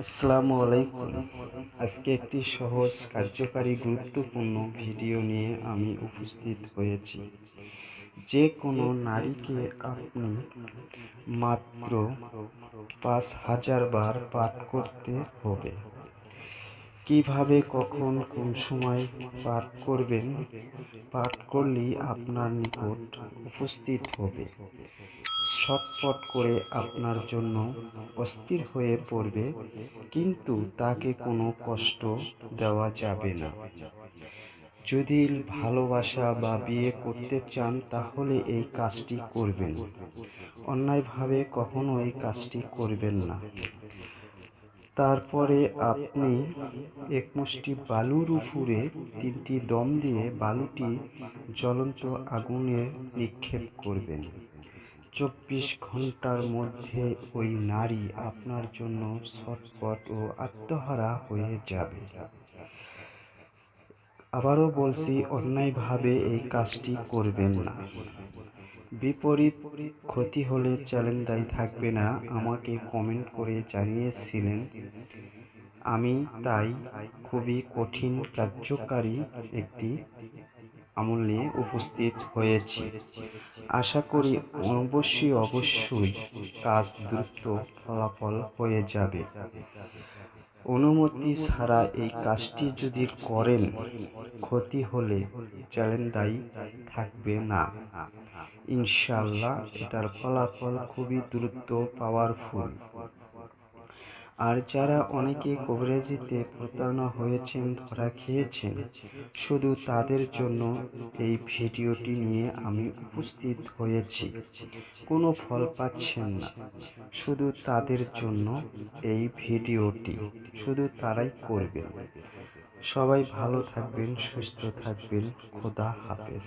আসসালামু আলাইকুম। আজকে একটি সহজ, কার্যকারী, গুরুত্বপূর্ণ ভিডিও নিয়ে আমি উপস্থিত হয়েছি। যে কোনো নারীকে আপনি মাত্র পাঁচ হাজার বার পাঠ করতে হবে। কীভাবে, কখন, কোন সময় পাঠ করবেন? পাঠ করলেই আপনার নিকট উপস্থিত হবে। ছটফট করে আপনার জন্য অস্থির হয়ে পড়বে, কিন্তু তাকে কোনো কষ্ট দেওয়া যাবে না। যদি ভালোবাসা বা বিয়ে করতে চান, তাহলে এই কাজটি করবেন। অন্যায়ভাবে কখনো এই কাজটি করবেন না। তারপরে আপনি এক মুষ্টি বালুর উপরে তিনটি দম দিয়ে বালুটি জ্বলন্ত আগুনে নিক্ষেপ করবেন। চব্বিশ ঘণ্টার মধ্যে ওই নারী আপনার জন্য ছটপট ও আত্মহারা হয়ে যাবে। আবারও বলছি, অন্যায়ভাবে এই কাজটি করবেন না। বিপরীত ক্ষতি হলে চ্যালেঞ্জ দায়ী থাকবে না, আমাকে কমেন্ট করে জানিয়েছিলেন। আমি তাই খুবই কঠিন, কার্যকারী একটি আমল নিয়ে উপস্থিত হয়েছি। আশা করি অবশ্যই অবশ্যই কাজ দ্রুত ফলাফল হয়ে যাবে। অনুমতি ছাড়া এই কাজটি যদি করেন, ক্ষতি হলে চ্যালেঞ্জ দায়ী থাকবে না। ইনশাল্লাহ এটার ফলাফল খুবই দ্রুত পাওয়ারফুল আর যারা অনেকে কভারেজিতে প্রতারণা হয়েছেন, ধরা খেয়েছেন, শুধু তাদের জন্য এই ভিডিওটি নিয়ে আমি উপস্থিত হয়েছি। কোনো ফল পাচ্ছেন না। শুধু তাদের জন্য এই ভিডিওটি। শুধু তারাই করবেন। সবাই ভালো থাকবেন, সুস্থ থাকবেন। খোদা হাফেজ।